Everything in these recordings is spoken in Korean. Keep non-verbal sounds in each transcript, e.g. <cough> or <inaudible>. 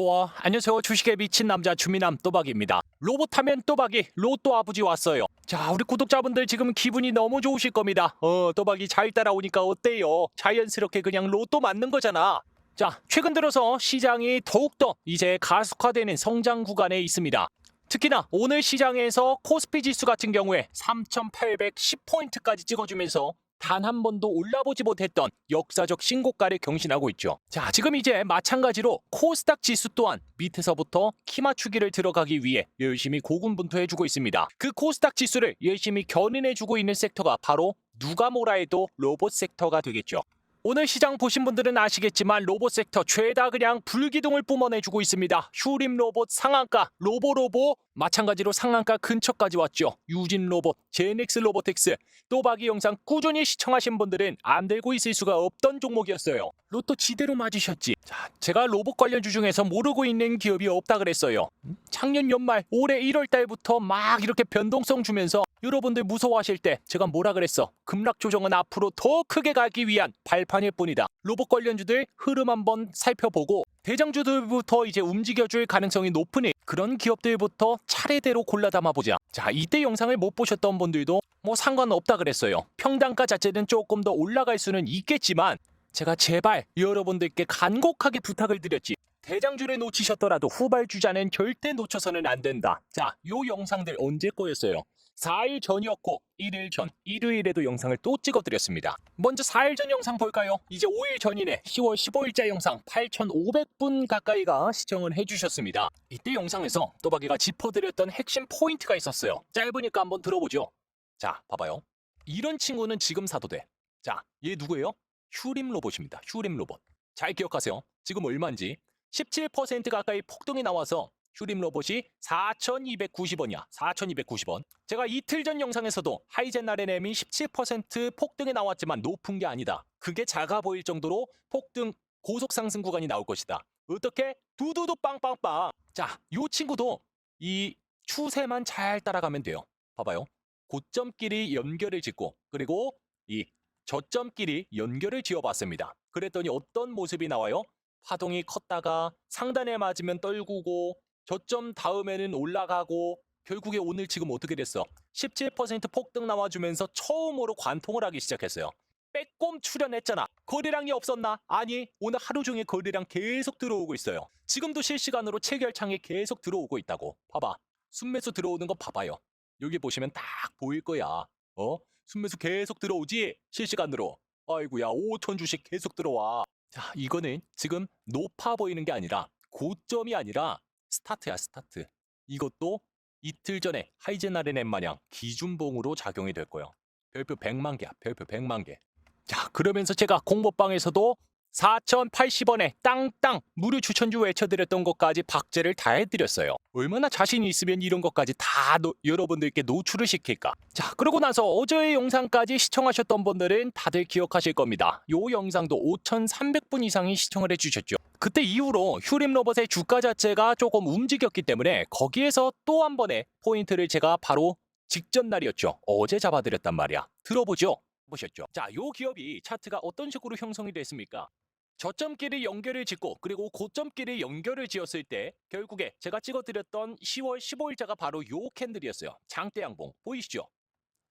또아 안녕하세요. 주식에 미친 남자 주미남 또박입니다. 로봇 하면 또박이 로또 아버지 왔어요. 자 우리 구독자분들 지금 기분이 너무 좋으실 겁니다. 어 또박이 잘 따라오니까 어때요? 자연스럽게 그냥 로또 맞는 거잖아. 자 최근 들어서 시장이 더욱더 이제 가속화되는 성장 구간에 있습니다. 특히나 오늘 시장에서 코스피 지수 같은 경우에 3,810포인트까지 찍어주면서 단 한 번도 올라보지 못했던 역사적 신고가를 경신하고 있죠. 자, 지금 이제 마찬가지로 코스닥 지수 또한 밑에서부터 키 맞추기를 들어가기 위해 열심히 고군분투해주고 있습니다. 그 코스닥 지수를 열심히 견인해주고 있는 섹터가 바로 누가 뭐라 해도 로봇 섹터가 되겠죠. 오늘 시장 보신 분들은 아시겠지만 로봇 섹터 죄다 그냥 불기둥을 뿜어내주고 있습니다. 휴림 로봇 상한가, 로보로보 마찬가지로 상한가 근처까지 왔죠. 유진 로봇, 제넥스 로보텍스, 또박이 영상 꾸준히 시청하신 분들은 안 들고 있을 수가 없던 종목이었어요. 로또 지대로 맞으셨지. 자, 제가 로봇 관련주 중에서 모르고 있는 기업이 없다 그랬어요. 음? 작년 연말 올해 1월 달부터 막 이렇게 변동성 주면서 여러분들 무서워하실 때 제가 뭐라 그랬어? 급락 조정은 앞으로 더 크게 가기 위한 발판일 뿐이다. 로봇 관련주들 흐름 한번 살펴보고 대장주들부터 이제 움직여줄 가능성이 높으니 그런 기업들부터 차례대로 골라 담아보자. 자, 이때 영상을 못 보셨던 분들도 뭐 상관없다 그랬어요. 평단가 자체는 조금 더 올라갈 수는 있겠지만 제가 제발 여러분들께 간곡하게 부탁을 드렸지. 대장주를 놓치셨더라도 후발주자는 절대 놓쳐서는 안 된다. 자, 요 영상들 언제 거였어요? 4일 전이었고 1일 전, 일요일에도 영상을 또 찍어드렸습니다. 먼저 4일 전 영상 볼까요? 이제 5일 전이네. 10월 15일자 영상 8,500분 가까이가 시청을 해주셨습니다. 이때 영상에서 또박이가 짚어드렸던 핵심 포인트가 있었어요. 짧으니까 한번 들어보죠. 자, 봐봐요. 이런 친구는 지금 사도 돼. 자, 얘 누구예요? 휴림 로봇입니다. 휴림 로봇. 잘 기억하세요. 지금 얼마인지 17% 가까이 폭등이 나와서 휴림 로봇이 4,290원이야. 4,290원. 제가 이틀 전 영상에서도 하이젠 RNM이 17% 폭등이 나왔지만 높은 게 아니다. 그게 작아 보일 정도로 폭등 고속 상승 구간이 나올 것이다. 어떻게? 두두두 빵빵빵. 자, 요 친구도 이 추세만 잘 따라가면 돼요. 봐봐요. 고점끼리 연결을 짓고 그리고 이 저점끼리 연결을 지어봤습니다. 그랬더니 어떤 모습이 나와요? 파동이 컸다가 상단에 맞으면 떨구고 저점 다음에는 올라가고 결국에 오늘 지금 어떻게 됐어? 17% 폭등 나와주면서 처음으로 관통을 하기 시작했어요. 빼꼼 출연했잖아. 거래량이 없었나? 아니, 오늘 하루 종일 거래량 계속 들어오고 있어요. 지금도 실시간으로 체결창에 계속 들어오고 있다고. 봐봐. 순매수 들어오는 거 봐봐요. 여기 보시면 딱 보일 거야. 어? 순매수 계속 들어오지? 실시간으로. 아이고야, 5천 주식 계속 들어와. 자, 이거는 지금 높아 보이는 게 아니라 고점이 아니라 스타트야, 스타트. 이것도 이틀 전에 하이젠 RNM 마냥 기준봉으로 작용이 될 거예요. 별표 100만 개야, 별표 100만 개. 자, 그러면서 제가 공모방에서도 4,080원에 땅땅 무료 추천주 외쳐드렸던 것까지 박제를 다 해드렸어요. 얼마나 자신이 있으면 이런 것까지 다 노- 여러분들께 노출을 시킬까? 자, 그러고 나서 어제의 영상까지 시청하셨던 분들은 다들 기억하실 겁니다. 요 영상도 5,300분 이상이 시청을 해주셨죠. 그때 이후로 휴림 로봇의 주가 자체가 조금 움직였기 때문에 거기에서 또 한 번의 포인트를 제가 바로 직전 날이었죠. 어제 잡아드렸단 말이야. 들어보죠. 보셨죠? 자, 요 기업이 차트가 어떤 식으로 형성이 됐습니까? 저점끼리 연결을 짓고 그리고 고점끼리 연결을 지었을 때 결국에 제가 찍어드렸던 10월 15일자가 바로 요 캔들이었어요. 장대 양봉 보이시죠?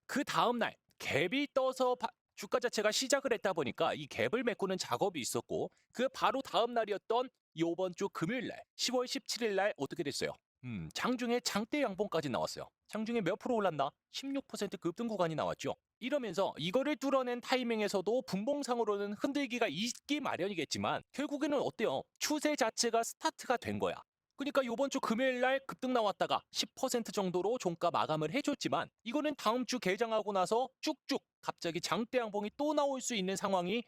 그 다음 날 갭이 떠서 바- 주가 자체가 시작을 했다 보니까 이 갭을 메꾸는 작업이 있었고 그 바로 다음 날이었던 이번 주 금요일 날 10월 17일 날 어떻게 됐어요? 음, 장중에 장대 양봉까지 나왔어요. 장중에 몇 프로 올랐나? 16% 급등 구간이 나왔죠. 이러면서 이거를 뚫어낸 타이밍에서도 분봉상으로는 흔들기가 있기 마련이겠지만 결국에는 어때요? 추세 자체가 스타트가 된 거야. 그러니까 이번 주 금요일 날 급등 나왔다가 10% 정도로 종가 마감을 해줬지만 이거는 다음 주 개장하고 나서 쭉쭉 갑자기 장대 양봉이 또 나올 수 있는 상황이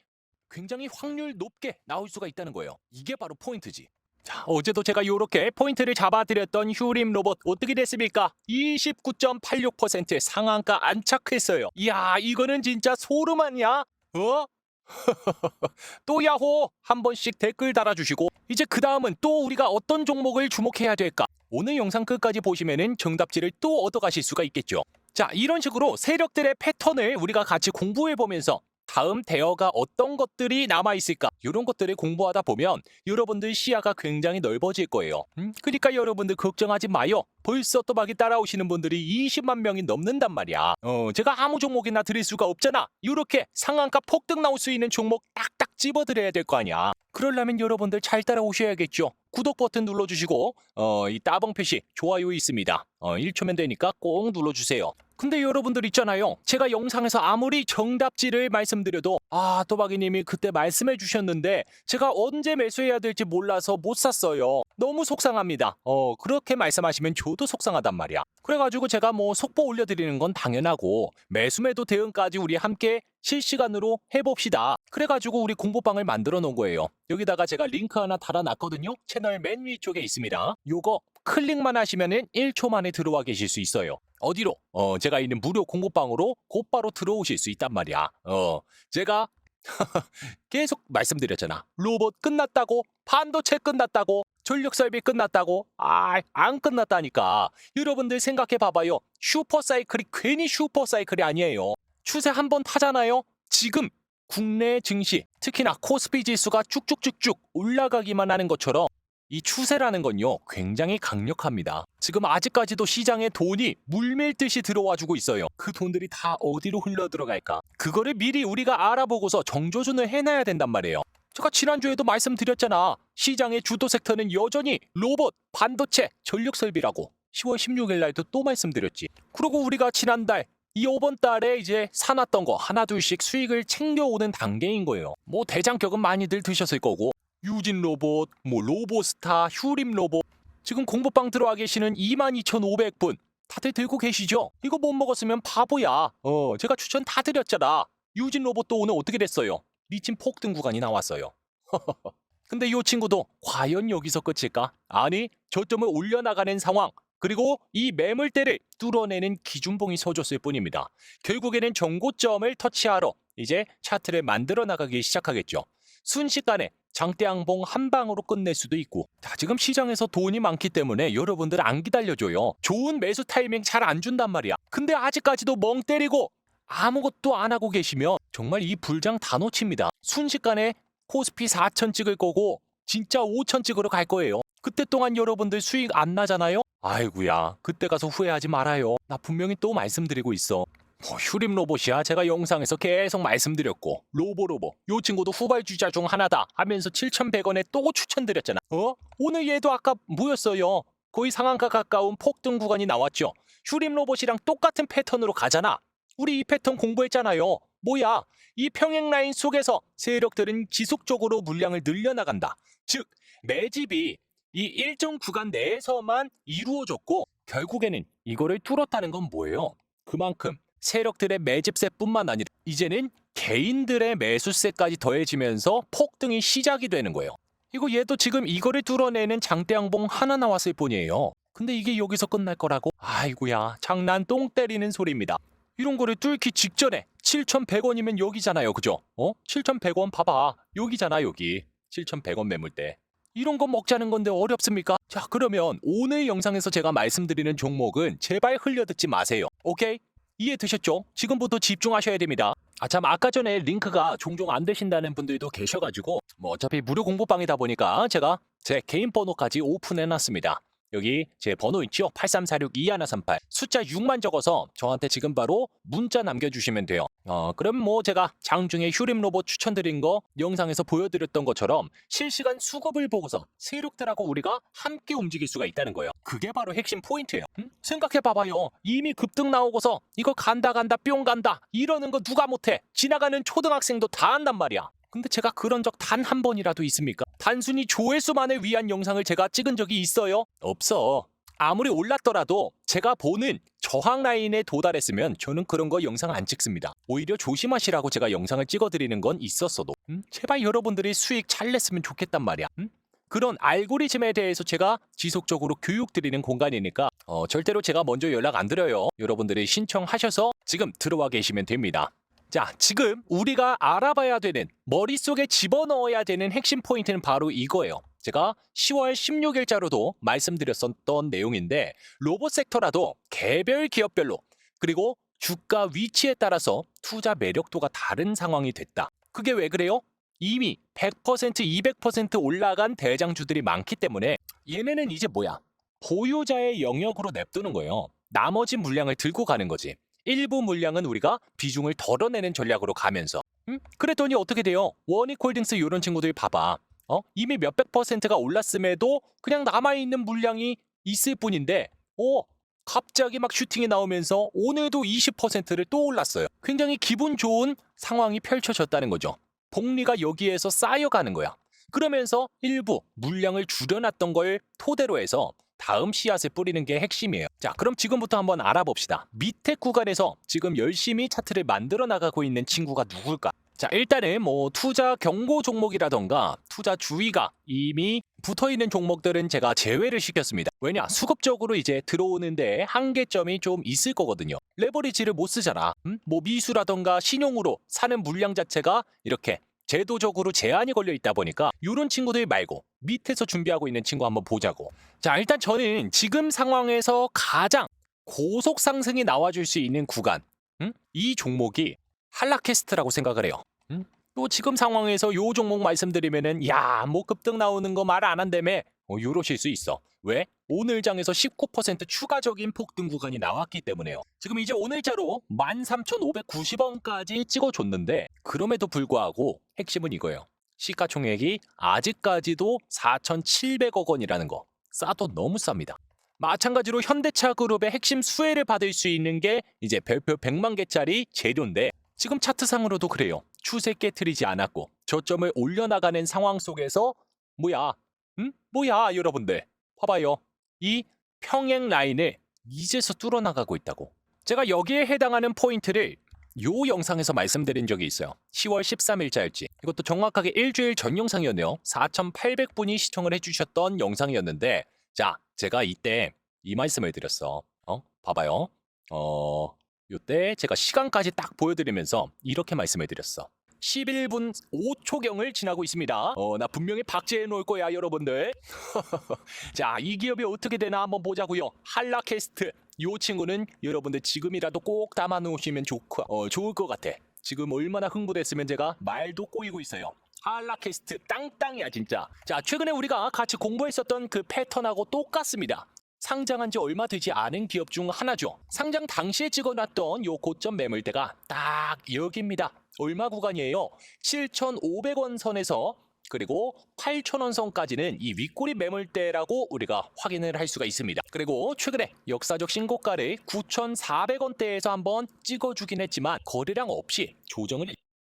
굉장히 확률 높게 나올 수가 있다는 거예요. 이게 바로 포인트지. 자, 어제도 제가 이렇게 포인트를 잡아드렸던 휴림 로봇 어떻게 됐습니까? 29.86% 상한가 안착했어요. 이야, 이거는 진짜 소름 아니야? 어? <laughs> 또 야호 한 번씩 댓글 달아주시고 이제 그 다음은 또 우리가 어떤 종목을 주목해야 될까? 오늘 영상 끝까지 보시면은 정답지를 또 얻어가실 수가 있겠죠. 자, 이런 식으로 세력들의 패턴을 우리가 같이 공부해 보면서 다음 대어가 어떤 것들이 남아 있을까? 이런 것들을 공부하다 보면 여러분들 시야가 굉장히 넓어질 거예요. 음? 그러니까 여러분들 걱정하지 마요. 벌써 또박이 따라오시는 분들이 20만 명이 넘는단 말이야. 어, 제가 아무 종목이나 드릴 수가 없잖아. 이렇게 상한가 폭등 나올 수 있는 종목 딱딱 집어드려야 될 거 아니야. 그러려면 여러분들 잘 따라오셔야겠죠. 구독 버튼 눌러주시고 어, 이 따봉 표시 좋아요 있습니다. 어, 1초면 되니까 꼭 눌러주세요. 근데 여러분들 있잖아요. 제가 영상에서 아무리 정답지를 말씀드려도 아 또박이님이 그때 말씀해 주셨는데 제가 언제 매수해야 될지 몰라서 못 샀어요. 너무 속상합니다. 어 그렇게 말씀하시면 저도 속상하단 말이야. 그래가지고 제가 뭐 속보 올려드리는 건 당연하고 매수매도 대응까지 우리 함께 실시간으로 해봅시다. 그래가지고 우리 공부방을 만들어 놓은 거예요. 여기다가 제가 링크 하나 달아놨거든요. 채널 맨 위쪽에 있습니다. 요거 클릭만 하시면은 1초 만에 들어와 계실 수 있어요. 어디로? 어, 제가 있는 무료 공부방으로 곧바로 들어오실 수 있단 말이야. 어, 제가 <laughs> 계속 말씀드렸잖아. 로봇 끝났다고, 반도체 끝났다고, 전력 설비 끝났다고, 아, 안 끝났다니까. 여러분들 생각해 봐봐요. 슈퍼 사이클이 괜히 슈퍼 사이클이 아니에요. 추세 한 번 타잖아요. 지금 국내 증시, 특히나 코스피 지수가 쭉쭉쭉쭉 올라가기만 하는 것처럼 이 추세라는 건요 굉장히 강력합니다. 지금 아직까지도 시장에 돈이 물밀듯이 들어와 주고 있어요. 그 돈들이 다 어디로 흘러 들어갈까? 그거를 미리 우리가 알아보고서 정조준을 해놔야 된단 말이에요. 제가 지난주에도 말씀드렸잖아. 시장의 주도 섹터는 여전히 로봇, 반도체, 전력 설비라고. 10월 16일 날도 또 말씀드렸지. 그리고 우리가 지난달 이번 달에 이제 사놨던 거 하나 둘씩 수익을 챙겨오는 단계인 거예요. 뭐 대장격은 많이들 드셨을 거고 유진 로봇, 뭐 로보스타, 휴림 로봇 지금 공부방 들어와 계시는 22,500분 다들 들고 계시죠? 이거 못 먹었으면 바보야. 어, 제가 추천 다 드렸잖아. 유진 로봇도 오늘 어떻게 됐어요? 미친 폭등 구간이 나왔어요. <laughs> 근데 이 친구도 과연 여기서 끝일까? 아니, 저점을 올려나가는 상황. 그리고 이 매물대를 뚫어내는 기준봉이 서줬을 뿐입니다. 결국에는 정고점을 터치하러 이제 차트를 만들어 나가기 시작하겠죠. 순식간에 장대양봉 한 방으로 끝낼 수도 있고 자 지금 시장에서 돈이 많기 때문에 여러분들 안 기다려줘요. 좋은 매수 타이밍 잘 안 준단 말이야. 근데 아직까지도 멍 때리고 아무것도 안 하고 계시면 정말 이 불장 다 놓칩니다. 순식간에 코스피 4천 찍을 거고 진짜 5천 찍으러 갈 거예요. 그때 동안 여러분들 수익 안 나잖아요? 아이구야 그때 가서 후회하지 말아요. 나 분명히 또 말씀드리고 있어 뭐 휴림 로봇이야? 제가 영상에서 계속 말씀드렸고 로보로보 요 친구도 후발주자 중 하나다 하면서 7,100원에 또 추천드렸잖아. 어? 오늘 얘도 아까 뭐였어요. 거의 상한가 가까운 폭등 구간이 나왔죠. 휴림 로봇이랑 똑같은 패턴으로 가잖아. 우리 이 패턴 공부했잖아요. 뭐야? 이 평행 라인 속에서 세력들은 지속적으로 물량을 늘려나간다. 즉 매집이 이 일정 구간 내에서만 이루어졌고 결국에는 이거를 뚫었다는 건 뭐예요? 그만큼 세력들의 매집세뿐만 아니라 이제는 개인들의 매수세까지 더해지면서 폭등이 시작이 되는 거예요. 이거 얘도 지금 이거를 뚫어내는 장대양봉 하나 나왔을 뿐이에요. 근데 이게 여기서 끝날 거라고? 아이고야 장난 똥 때리는 소리입니다. 이런 거를 뚫기 직전에 7,100원이면 여기잖아요. 그죠? 어? 7,100원 봐봐. 여기잖아 여기. 7,100원 매물대. 이런 거 먹자는 건데 어렵습니까? 자 그러면 오늘 영상에서 제가 말씀드리는 종목은 제발 흘려듣지 마세요. 오케이? 이해되셨죠? 지금부터 집중하셔야 됩니다. 아참 아까 전에 링크가 종종 안 되신다는 분들도 계셔가지고 뭐 어차피 무료 공부방이다 보니까 제가 제 개인 번호까지 오픈해놨습니다. 여기 제 번호 있죠? 8346-2138 숫자 6만 적어서 저한테 지금 바로 문자 남겨주시면 돼요. 어 그럼 뭐 제가 장중에 휴림 로봇 추천드린 거 영상에서 보여드렸던 것처럼 실시간 수급을 보고서 세력들하고 우리가 함께 움직일 수가 있다는 거예요. 그게 바로 핵심 포인트예요. 음? 생각해봐봐요. 이미 급등 나오고서 이거 간다 간다 뿅 간다 이러는 거 누가 못해? 지나가는 초등학생도 다 한단 말이야. 근데 제가 그런 적 단 한 번이라도 있습니까? 단순히 조회수만을 위한 영상을 제가 찍은 적이 있어요? 없어. 아무리 올랐더라도 제가 보는 저항 라인에 도달했으면 저는 그런 거 영상 안 찍습니다. 오히려 조심하시라고 제가 영상을 찍어드리는 건 있었어도 음? 제발 여러분들이 수익 잘 냈으면 좋겠단 말이야. 음? 그런 알고리즘에 대해서 제가 지속적으로 교육드리는 공간이니까 어, 절대로 제가 먼저 연락 안 드려요. 여러분들이 신청하셔서 지금 들어와 계시면 됩니다. 자, 지금 우리가 알아봐야 되는 머릿속에 집어넣어야 되는 핵심 포인트는 바로 이거예요. 제가 10월 16일자로도 말씀드렸었던 내용인데 로봇 섹터라도 개별 기업별로 그리고 주가 위치에 따라서 투자 매력도가 다른 상황이 됐다. 그게 왜 그래요? 이미 100% 200% 올라간 대장주들이 많기 때문에 얘네는 이제 뭐야? 보유자의 영역으로 냅두는 거예요. 나머지 물량을 들고 가는 거지. 일부 물량은 우리가 비중을 덜어내는 전략으로 가면서. 음? 그랬더니 어떻게 돼요? 원익홀딩스 이런 친구들 봐봐. 어? 이미 몇백 퍼센트가 올랐음에도 그냥 남아있는 물량이 있을 뿐인데, 오, 갑자기 막 슈팅이 나오면서 오늘도 20%를 또 올랐어요. 굉장히 기분 좋은 상황이 펼쳐졌다는 거죠. 복리가 여기에서 쌓여가는 거야. 그러면서 일부 물량을 줄여놨던 걸 토대로 해서 다음 씨앗을 뿌리는 게 핵심이에요. 자, 그럼 지금부터 한번 알아봅시다. 밑에 구간에서 지금 열심히 차트를 만들어 나가고 있는 친구가 누굴까? 자, 일단은 뭐 투자 경고 종목이라던가 투자 주의가 이미 붙어 있는 종목들은 제가 제외를 시켰습니다. 왜냐? 수급적으로 이제 들어오는데 한계점이 좀 있을 거거든요. 레버리지를 못 쓰잖아. 음? 뭐 미수라던가 신용으로 사는 물량 자체가 이렇게 제도적으로 제한이 걸려 있다 보니까 이런 친구들 말고 밑에서 준비하고 있는 친구 한번 보자고. 자, 일단 저는 지금 상황에서 가장 고속 상승이 나와줄 수 있는 구간, 음? 이 종목이 한라캐스트라고 생각을 해요. 음? 또 지금 상황에서 요 종목 말씀드리면은 야, 뭐 급등 나오는 거 말 안 한다며 어, 요러실 수 있어. 왜? 오늘 장에서 19% 추가적인 폭등 구간이 나왔기 때문에요. 지금 이제 오늘자로 13,590원까지 찍어줬는데 그럼에도 불구하고 핵심은 이거예요. 시가총액이 아직까지도 4,700억 원이라는 거. 싸도 너무 쌉니다. 마찬가지로 현대차 그룹의 핵심 수혜를 받을 수 있는 게 이제 별표 100만 개짜리 재료인데 지금 차트상으로도 그래요. 추세 깨트리지 않았고 저점을 올려나가는 상황 속에서 뭐야? 응? 뭐야 여러분들 봐봐요. 이 평행 라인을 이제서 뚫어나가고 있다고. 제가 여기에 해당하는 포인트를 요 영상에서 말씀드린 적이 있어요. 10월 13일자였지. 이것도 정확하게 일주일 전 영상이었네요. 4,800분이 시청을 해주셨던 영상이었는데, 자, 제가 이때 이 말씀을 드렸어. 어, 봐봐요. 어, 요때 제가 시간까지 딱 보여드리면서 이렇게 말씀을 드렸어. 11분 5초경을 지나고 있습니다. 어, 나 분명히 박제해 놓을 거야, 여러분들. <laughs> 자, 이 기업이 어떻게 되나 한번 보자고요. 한라캐스트. 요 친구는 여러분들 지금이라도 꼭 담아 놓으시면 좋고, 어, 좋을 것 같아. 지금 얼마나 흥분했으면 제가 말도 꼬이고 있어요. 한라캐스트 땅땅이야 진짜. 자, 최근에 우리가 같이 공부했었던 그 패턴하고 똑같습니다. 상장한 지 얼마 되지 않은 기업 중 하나죠. 상장 당시에 찍어놨던 요 고점 매물대가 딱 여기입니다. 얼마 구간이에요? 7,500원 선에서 그리고 8,000원 선까지는 이 윗꼬리 매물대라고 우리가 확인을 할 수가 있습니다. 그리고 최근에 역사적 신고가를 9,400원대에서 한번 찍어주긴 했지만 거래량 없이 조정을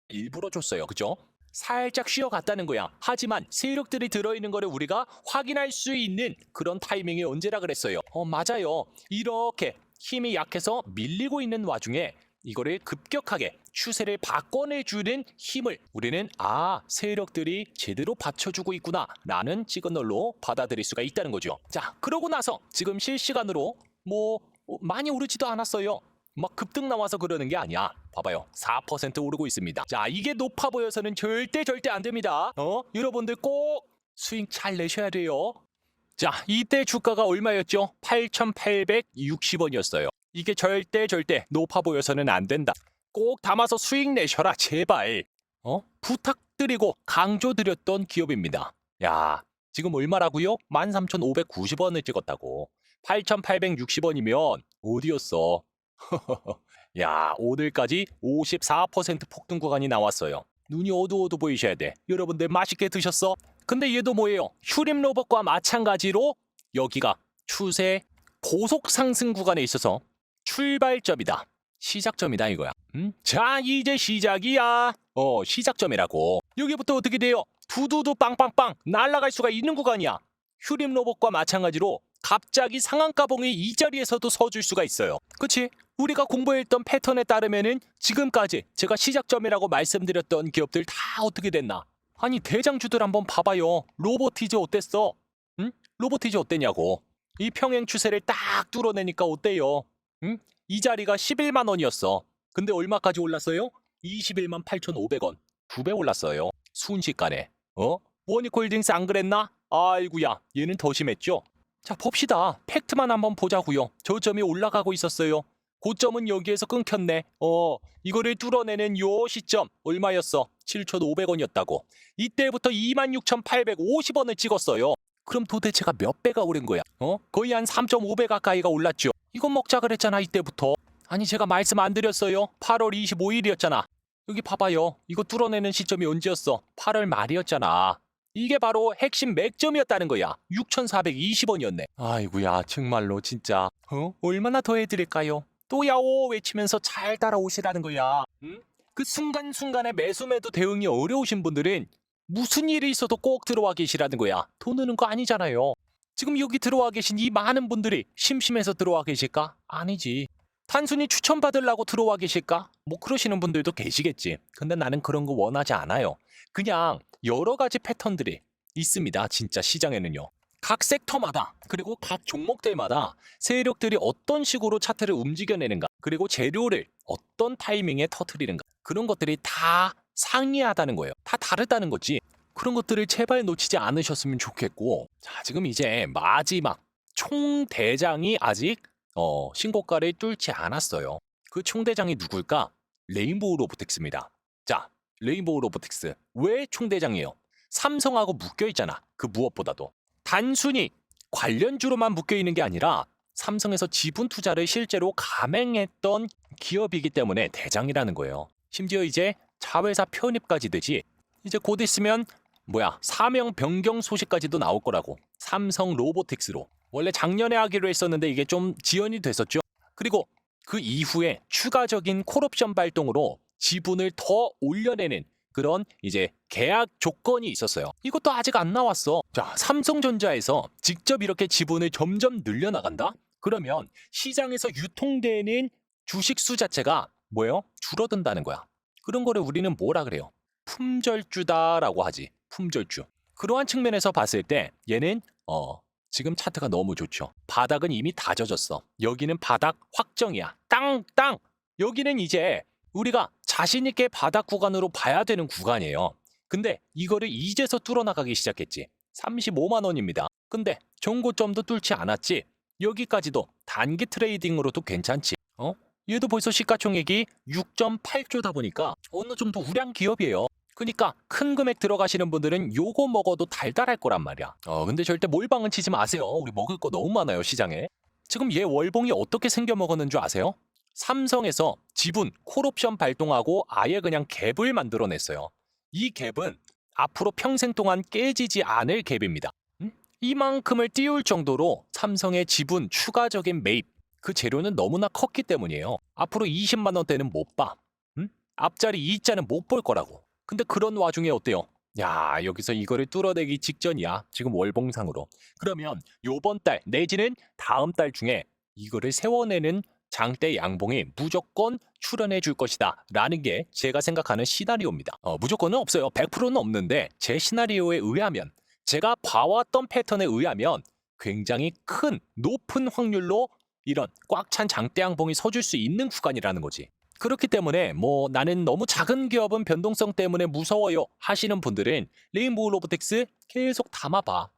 일부러 줬어요. 그죠? 살짝 쉬어갔다는 거야. 하지만 세력들이 들어있는 거를 우리가 확인할 수 있는 그런 타이밍이 언제라 그랬어요. 어, 맞아요. 이렇게 힘이 약해서 밀리고 있는 와중에 이거를 급격하게 추세를 바꿔내주는 힘을 우리는 아 세력들이 제대로 받쳐주고 있구나 라는 시그널로 받아들일 수가 있다는 거죠. 자 그러고 나서 지금 실시간으로 뭐 어, 많이 오르지도 않았어요. 막 급등 나와서 그러는 게 아니야. 봐봐요. 4% 오르고 있습니다. 자, 이게 높아 보여서는 절대 절대 안 됩니다. 어? 여러분들 꼭 수익 잘 내셔야 돼요. 자, 이때 주가가 얼마였죠? 8,860원이었어요. 이게 절대 절대 높아 보여서는 안 된다. 꼭 담아서 수익 내셔라, 제발. 어? 부탁드리고 강조드렸던 기업입니다. 야, 지금 얼마라고요? 13,590원을 찍었다고. 8,860원이면 어디였어? <laughs> 야, 오늘까지 54% 폭등 구간이 나왔어요. 눈이 어두워도 보이셔야 돼. 여러분들 맛있게 드셨어? 근데 얘도 뭐예요? 휴림 로봇과 마찬가지로 여기가 추세 고속 상승 구간에 있어서 출발점이다. 시작점이다 이거야. 음? 자, 이제 시작이야. 어, 시작점이라고. 여기부터 어떻게 돼요? 두두두 빵빵빵 날아갈 수가 있는 구간이야. 휴림 로봇과 마찬가지로 갑자기 상한가봉이 이 자리에서도 서줄 수가 있어요. 그치? 우리가 공부했던 패턴에 따르면은 지금까지 제가 시작점이라고 말씀드렸던 기업들 다 어떻게 됐나? 아니 대장주들 한번 봐봐요. 로보티즈 어땠어? 응? 로보티즈 어땠냐고. 이 평행 추세를 딱 뚫어내니까 어때요? 응? 이 자리가 11만 원이었어. 근데 얼마까지 올랐어요? 21만 8,500원. 두배 올랐어요. 순식간에. 어? 원익홀딩스 안 그랬나? 아이구야, 얘는 더 심했죠? 자, 봅시다. 팩트만 한번 보자고요. 저점이 올라가고 있었어요. 고점은 여기에서 끊겼네. 어, 이거를 뚫어내는 요 시점 얼마였어? 7,500원이었다고. 이때부터 26,850원을 찍었어요. 그럼 도대체가 몇 배가 오른 거야? 어? 거의 한 3.5배 가까이가 올랐죠. 이건 먹자 그랬잖아 이때부터. 아니 제가 말씀 안 드렸어요. 8월 25일이었잖아. 여기 봐봐요. 이거 뚫어내는 시점이 언제였어? 8월 말이었잖아. 이게 바로 핵심 맥점이었다는 거야. 6,420원이었네. 아이구야 정말로 진짜. 어? 얼마나 더 해드릴까요? 또 야오 외치면서 잘 따라오시라는 거야. 응? 그 순간순간에 매수매도 대응이 어려우신 분들은 무슨 일이 있어도 꼭 들어와 계시라는 거야. 돈 드는 거 아니잖아요. 지금 여기 들어와 계신 이 많은 분들이 심심해서 들어와 계실까? 아니지. 단순히 추천받으려고 들어와 계실까? 뭐 그러시는 분들도 계시겠지. 근데 나는 그런 거 원하지 않아요. 그냥 여러 가지 패턴들이 있습니다. 진짜 시장에는요. 각 섹터마다 그리고 각 종목들마다 세력들이 어떤 식으로 차트를 움직여내는가 그리고 재료를 어떤 타이밍에 터트리는가 그런 것들이 다 상이하다는 거예요. 다 다르다는 거지. 그런 것들을 제발 놓치지 않으셨으면 좋겠고 자 지금 이제 마지막 총대장이 아직 어, 신고가를 뚫지 않았어요. 그 총대장이 누굴까? 레인보우 로보틱스입니다. 자, 레인보우 로보틱스 왜 총대장이에요? 삼성하고 묶여 있잖아. 그 무엇보다도 단순히 관련주로만 묶여 있는 게 아니라 삼성에서 지분 투자를 실제로 감행했던 기업이기 때문에 대장이라는 거예요. 심지어 이제 자회사 편입까지 되지. 이제 곧 있으면 뭐야 사명 변경 소식까지도 나올 거라고. 삼성 로보틱스로 원래 작년에 하기로 했었는데 이게 좀 지연이 됐었죠. 그리고 그 이후에 추가적인 콜옵션 발동으로 지분을 더 올려내는 그런 이제 계약 조건이 있었어요. 이것도 아직 안 나왔어. 자, 삼성전자에서 직접 이렇게 지분을 점점 늘려나간다? 그러면 시장에서 유통되는 주식 수 자체가 뭐예요? 줄어든다는 거야. 그런 거를 우리는 뭐라 그래요? 품절주다라고 하지. 품절주. 그러한 측면에서 봤을 때 얘는 어 지금 차트가 너무 좋죠. 바닥은 이미 다 젖었어. 여기는 바닥 확정이야. 땅 땅. 여기는 이제 우리가 자신 있게 바닥 구간으로 봐야 되는 구간이에요. 근데 이거를 이제서 뚫어나가기 시작했지. 35만 원입니다. 근데 정고점도 뚫지 않았지. 여기까지도 단기 트레이딩으로도 괜찮지. 어? 얘도 벌써 시가총액이 6.8조다 보니까 어느 정도 우량 기업이에요. 그러니까 큰 금액 들어가시는 분들은 요거 먹어도 달달할 거란 말이야. 어, 근데 절대 몰빵은 치지 마세요. 우리 먹을 거 너무 많아요, 시장에. 지금 얘 월봉이 어떻게 생겨 먹었는 줄 아세요? 삼성에서 지분 콜옵션 발동하고 아예 그냥 갭을 만들어냈어요. 이 갭은 앞으로 평생 동안 깨지지 않을 갭입니다. 음? 이만큼을 띄울 정도로 삼성의 지분 추가적인 매입 그 재료는 너무나 컸기 때문이에요. 앞으로 20만 원대는 못 봐. 음? 앞자리 2자는 못 볼 거라고. 근데 그런 와중에 어때요? 야 여기서 이거를 뚫어내기 직전이야. 지금 월봉상으로. 그러면 요번 달 내지는 다음 달 중에 이거를 세워내는 장대 양봉이 무조건 출연해 줄 것이다 라는 게 제가 생각하는 시나리오입니다. 어, 무조건은 없어요. 100%는 없는데 제 시나리오에 의하면 제가 봐왔던 패턴에 의하면 굉장히 큰 높은 확률로 이런 꽉 찬 장대 양봉이 서줄 수 있는 구간이라는 거지. 그렇기 때문에 뭐 나는 너무 작은 기업은 변동성 때문에 무서워요 하시는 분들은 레인보우 로보틱스 계속 담아봐.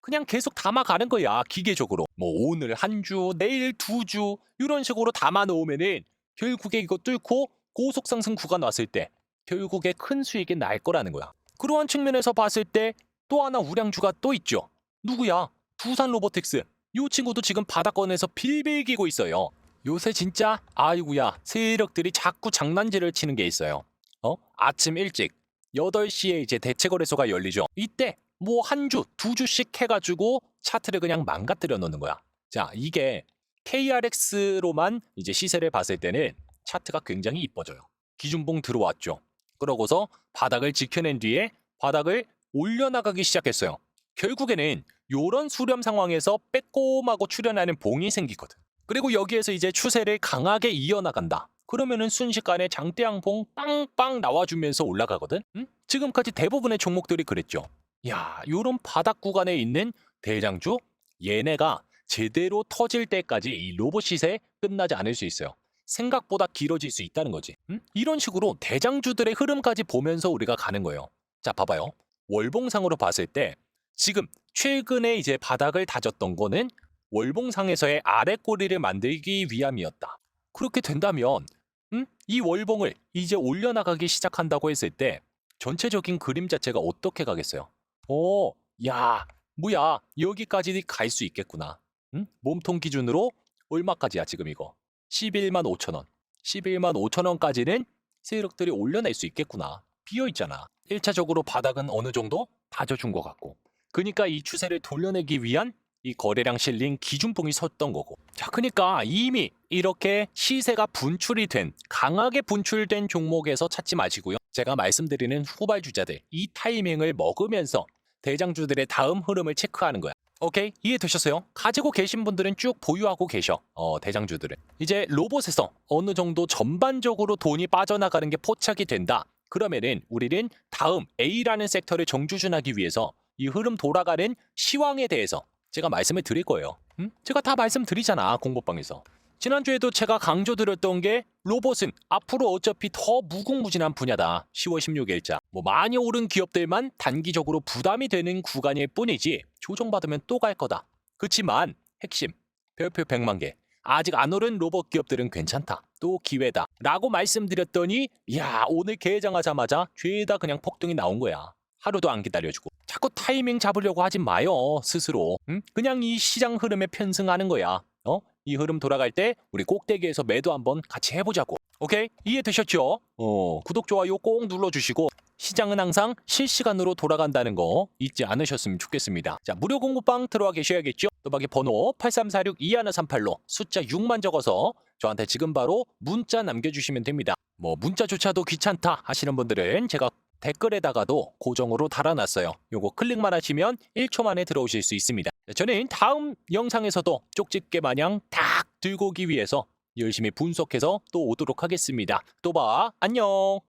응? 그냥 계속 담아가는 거야 기계적으로. 뭐 오늘 한 주, 내일 두 주 이런 식으로 담아 놓으면은 결국에 이거 뚫고 고속 상승 구간 왔을 때 결국에 큰 수익이 날 거라는 거야. 그러한 측면에서 봤을 때 또 하나 우량주가 또 있죠. 누구야? 두산 로보틱스. 이 친구도 지금 바닥권에서 빌빌기고 있어요. 요새 진짜 아이구야 세력들이 자꾸 장난질을 치는 게 있어요. 어? 아침 일찍 8시에 이제 대체 거래소가 열리죠. 이때 뭐 한 주, 두 주씩 해가지고 차트를 그냥 망가뜨려 놓는 거야. 자, 이게 KRX로만 이제 시세를 봤을 때는 차트가 굉장히 이뻐져요. 기준봉 들어왔죠. 그러고서 바닥을 지켜낸 뒤에 바닥을 올려나가기 시작했어요. 결국에는 요런 수렴 상황에서 빼꼼하고 출현하는 봉이 생기거든. 그리고 여기에서 이제 추세를 강하게 이어나간다. 그러면은 순식간에 장대양봉 빵빵 나와주면서 올라가거든. 응? 지금까지 대부분의 종목들이 그랬죠. 야, 요런 바닥 구간에 있는 대장주 얘네가 제대로 터질 때까지 이 로봇 시세 끝나지 않을 수 있어요. 생각보다 길어질 수 있다는 거지. 응? 이런 식으로 대장주들의 흐름까지 보면서 우리가 가는 거예요. 자, 봐봐요. 월봉상으로 봤을 때 지금 최근에 이제 바닥을 다졌던 거는 월봉상에서의 아래 꼬리를 만들기 위함이었다. 그렇게 된다면 음? 이 월봉을 이제 올려나가기 시작한다고 했을 때 전체적인 그림 자체가 어떻게 가겠어요? 오, 야, 뭐야, 여기까지 갈 수 있겠구나. 응? 몸통 기준으로 얼마까지야 지금 이거? 11만 5천 원. 11만 5천 원까지는 세력들이 올려낼 수 있겠구나. 비어 있잖아. 1차적으로 바닥은 어느 정도 다져준 것 같고. 그러니까 이 추세를 돌려내기 위한 이 거래량 실린 기준봉이 섰던 거고. 자, 그러니까 이미 이렇게 시세가 분출이 된 강하게 분출된 종목에서 찾지 마시고요. 제가 말씀드리는 후발 주자들 이 타이밍을 먹으면서 대장주들의 다음 흐름을 체크하는 거야. 오케이 이해되셨어요? 가지고 계신 분들은 쭉 보유하고 계셔. 어 대장주들은 이제 로봇에서 어느 정도 전반적으로 돈이 빠져나가는 게 포착이 된다. 그러면은 우리는 다음 A라는 섹터를 정주준하기 위해서 이 흐름 돌아가는 시황에 대해서 제가 말씀을 드릴 거예요. 음? 제가 다 말씀드리잖아 공모방에서. 지난주에도 제가 강조드렸던 게 로봇은 앞으로 어차피 더 무궁무진한 분야다. 10월 16일자. 뭐 많이 오른 기업들만 단기적으로 부담이 되는 구간일 뿐이지 조정받으면 또 갈 거다. 그치만 핵심 별표 100만 개. 아직 안 오른 로봇 기업들은 괜찮다. 또 기회다. 라고 말씀드렸더니 야 오늘 개장하자마자 죄다 그냥 폭등이 나온 거야. 하루도 안 기다려주고 자꾸 타이밍 잡으려고 하지 마요 스스로 응? 그냥 이 시장 흐름에 편승하는 거야 어? 이 흐름 돌아갈 때 우리 꼭대기에서 매도 한번 같이 해보자고 오케이? 이해되셨죠? 어 구독 좋아요 꼭 눌러주시고 시장은 항상 실시간으로 돌아간다는 거 잊지 않으셨으면 좋겠습니다 자 무료 공부방 들어와 계셔야겠죠? 또박이 번호 8346-2138로 숫자 6만 적어서 저한테 지금 바로 문자 남겨주시면 됩니다 뭐 문자조차도 귀찮다 하시는 분들은 제가 댓글에다가도 고정으로 달아놨어요. 요거 클릭만 하시면 1초 만에 들어오실 수 있습니다. 저는 다음 영상에서도 쪽집게 마냥 딱 들고 오기 위해서 열심히 분석해서 또 오도록 하겠습니다. 또 봐. 안녕.